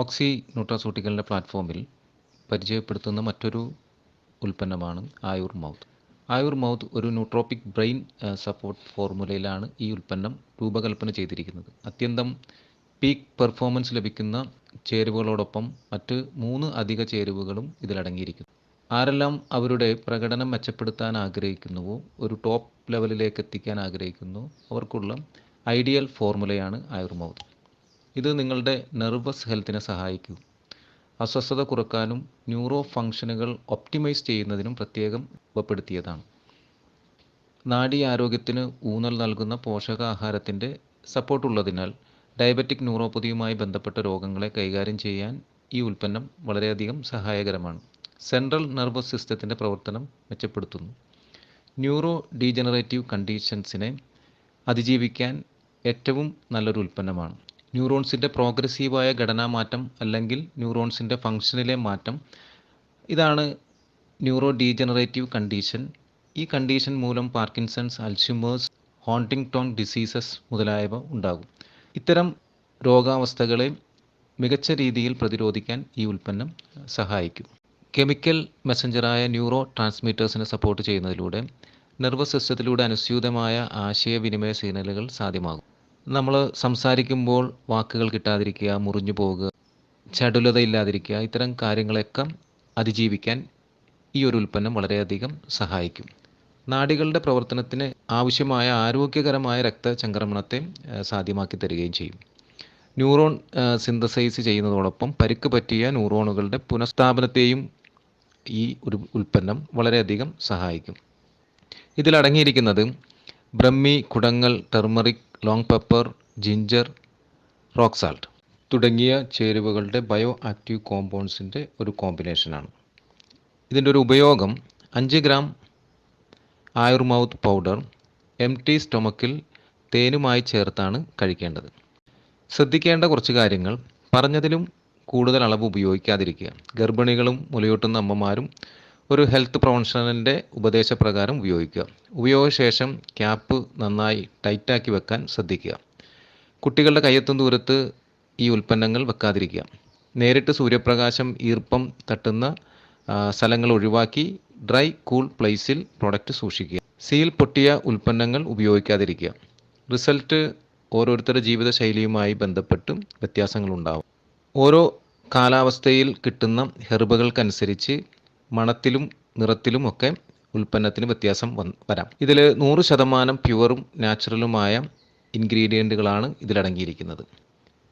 ഓക്സി ന്യൂട്രാസൂട്ടിക്കലിന്റെ പ്ലാറ്റ്ഫോമിൽ പരിചയപ്പെടുത്തുന്ന മറ്റൊരു ഉൽപ്പന്നമാണ് ആയുർ മൗത്ത്. ആയുർ മൗത്ത് ഒരു ന്യൂട്രോപ്പിക് ബ്രെയിൻ സപ്പോർട്ട് ഫോർമുലയിലാണ് ഈ ഉൽപ്പന്നം രൂപകൽപ്പന ചെയ്തിരിക്കുന്നത്. അത്യന്തം പീക്ക് പെർഫോമൻസ് ലഭിക്കുന്ന ചേരുവകളോടൊപ്പം മറ്റ് മൂന്ന് അധിക ചേരുവകളും ഇതിലടങ്ങിയിരിക്കുന്നു. ആരെല്ലാം അവരുടെ പ്രകടനം മെച്ചപ്പെടുത്താൻ ആഗ്രഹിക്കുന്നുവോ ഒരു ടോപ്പ് ലെവലിലേക്ക് എത്തിക്കാൻ ആഗ്രഹിക്കുന്നു അവർക്കുള്ള ഐഡിയൽ ഫോർമുലയാണ് ആയുർമൗത്ത് ഇത് നിങ്ങളുടെ നെർവസ് ഹെൽത്തിനെ സഹായിക്കും. അസ്വസ്ഥത കുറക്കാനും ന്യൂറോ ഫങ്ഷനുകൾ ഒപ്റ്റിമൈസ് ചെയ്യുന്നതിനും പ്രത്യേകം രൂപപ്പെടുത്തിയതാണ് നാഡീ ആരോഗ്യത്തിന് ഊന്നൽ നൽകുന്ന പോഷകാഹാരത്തിന്റെ സപ്പോർട്ടുള്ളതിനാൽ ഡയബറ്റിക് ന്യൂറോപ്പതിയുമായി ബന്ധപ്പെട്ട രോഗങ്ങളെ കൈകാര്യം ചെയ്യാൻ ഈ ഉൽപ്പന്നം വളരെയധികം സഹായകരമാണ്. സെൻട്രൽ നെർവസ് സിസ്റ്റത്തിന്റെ പ്രവർത്തനം മെച്ചപ്പെടുത്തുന്നു. ന്യൂറോ ഡീജനറേറ്റീവ് കണ്ടീഷൻസിനെ അതിജീവിക്കാൻ ഏറ്റവും നല്ലൊരു ഉൽപ്പന്നമാണ്. ന്യൂറോൺസിന്റെ പ്രോഗ്രസീവായ ഘടനാമാറ്റം അല്ലെങ്കിൽ ന്യൂറോൺസിന്റെ ഫങ്ഷനിലെ മാറ്റം. ഇതാണ് ന്യൂറോ ഡീജനറേറ്റീവ് കണ്ടീഷൻ. ഈ കണ്ടീഷൻ മൂലം പാർക്കിൻസൺസ് അൽഷിമേഴ്സ് ഹോണ്ടിങ്ടോൺ ഡിസീസസ് മുതലായവ ഉണ്ടാകും. ഇത്തരം രോഗാവസ്ഥകളെ മികച്ച രീതിയിൽ പ്രതിരോധിക്കാൻ ഈ ഉൽപ്പന്നം സഹായിക്കും. കെമിക്കൽ മെസ്സഞ്ചറായ ന്യൂറോ ട്രാൻസ്മിറ്റേഴ്സിനെ സപ്പോർട്ട് ചെയ്യുന്നതിലൂടെ നെർവസ് സിസ്റ്റത്തിലൂടെ അനുസ്യൂതമായ ആശയവിനിമയ സിഗ്നലുകൾ സാധ്യമാകും. നമ്മൾ സംസാരിക്കുമ്പോൾ വാക്കുകൾ കിട്ടാതിരിക്കുക മുറിഞ്ഞു പോവുക ചടുലത ഇല്ലാതിരിക്കുക ഇത്തരം കാര്യങ്ങളെയൊക്കെ അതിജീവിക്കാൻ ഈ ഒരു ഉൽപ്പന്നം വളരെയധികം സഹായിക്കും. നാടികളുടെ പ്രവർത്തനത്തിന് ആവശ്യമായ ആരോഗ്യകരമായ രക്തചംക്രമണത്തെ സാധ്യമാക്കി തരികയും ചെയ്യും. ന്യൂറോൺ സിന്തസൈസ് ചെയ്യുന്നതോടൊപ്പം പരിക്ക് പറ്റിയ ന്യൂറോണുകളുടെ പുനഃസ്ഥാപനത്തെയും ഈ ഒരു ഉൽപ്പന്നം വളരെയധികം സഹായിക്കും. ഇതിലടങ്ങിയിരിക്കുന്നത് brahmi കുടങ്ങൾ turmeric long pepper ginger rock salt തുടങ്ങിയ ചേരുവകളുടെ ബയോ ആക്റ്റീവ് കോമ്പൗണ്ട്സിന്റെ ഒരു കോമ്പിനേഷനാണ് ഇതിന്റെ ഒരു ഉപയോഗം അഞ്ച് gram Ayurmouth powder M T സ്റ്റൊമക്കിൽ തേനുമായി ചേർത്താണ് കഴിക്കേണ്ടത്. ശ്രദ്ധിക്കേണ്ട കുറച്ച് കാര്യങ്ങൾ. പറഞ്ഞതിലും കൂടുതൽ അളവ് ഉപയോഗിക്കാതിരിക്കുക. ഗർഭിണികളും മുലയൂട്ടുന്ന അമ്മമാരും ഒരു ഹെൽത്ത് പ്രൊഫഷണലിന്റെ ഉപദേശപ്രകാരം ഉപയോഗിക്കുക. ഉപയോഗശേഷം ക്യാപ്പ് നന്നായി ടൈറ്റാക്കി വെക്കാൻ ശ്രദ്ധിക്കുക. കുട്ടികളുടെ കയ്യെത്തും ദൂരത്ത് ഈ ഉൽപ്പന്നങ്ങൾ വെക്കാതിരിക്കുക. നേരിട്ട് സൂര്യപ്രകാശം ഈർപ്പം തട്ടുന്ന സ്ഥലങ്ങൾ ഒഴിവാക്കി ഡ്രൈ കൂൾ പ്ലേസിൽ പ്രൊഡക്റ്റ് സൂക്ഷിക്കുക. സീൽ പൊട്ടിയ ഉൽപ്പന്നങ്ങൾ ഉപയോഗിക്കാതിരിക്കുക. റിസൾട്ട് ഓരോരുത്തരുടെ ജീവിതശൈലിയുമായി ബന്ധപ്പെട്ട് വ്യത്യാസങ്ങളുണ്ടാവും. ഓരോ കാലാവസ്ഥയിൽ കിട്ടുന്ന ഹെർബുകൾക്കനുസരിച്ച് മണത്തിലും നിറത്തിലും ഒക്കെ ഉൽപ്പന്നത്തിന് വ്യത്യാസം വന്ന് വരാം. ഇതിൽ നൂറ് ശതമാനം പ്യുവറും നാച്ചുറലുമായ ഇൻഗ്രീഡിയന്റുകളാണ് ഇതിലടങ്ങിയിരിക്കുന്നത്.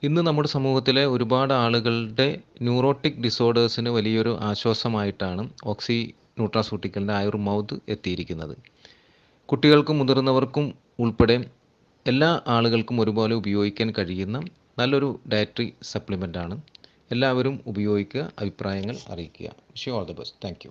ഇന്ന് നമ്മുടെ സമൂഹത്തിലെ ഒരുപാട് ആളുകളുടെ ന്യൂറോട്ടിക് ഡിസോർഡേഴ്സിന് വലിയൊരു ആശ്വാസമായിട്ടാണ് ഓക്സി ന്യൂട്രാസൂട്ടിക്കലിന്റെ ആയുർ മൗത്ത് എത്തിയിരിക്കുന്നത്. കുട്ടികൾക്കും മുതിർന്നവർക്കും ഉൾപ്പെടെ എല്ലാ ആളുകൾക്കും ഒരുപോലെ ഉപയോഗിക്കാൻ കഴിയുന്ന നല്ലൊരു ഡയറ്ററി സപ്ലിമെന്റാണ് എല്ലാവരും ഉപയോഗിക്കുക അഭിപ്രായങ്ങൾ അറിയിക്കുക. Wish all the best thank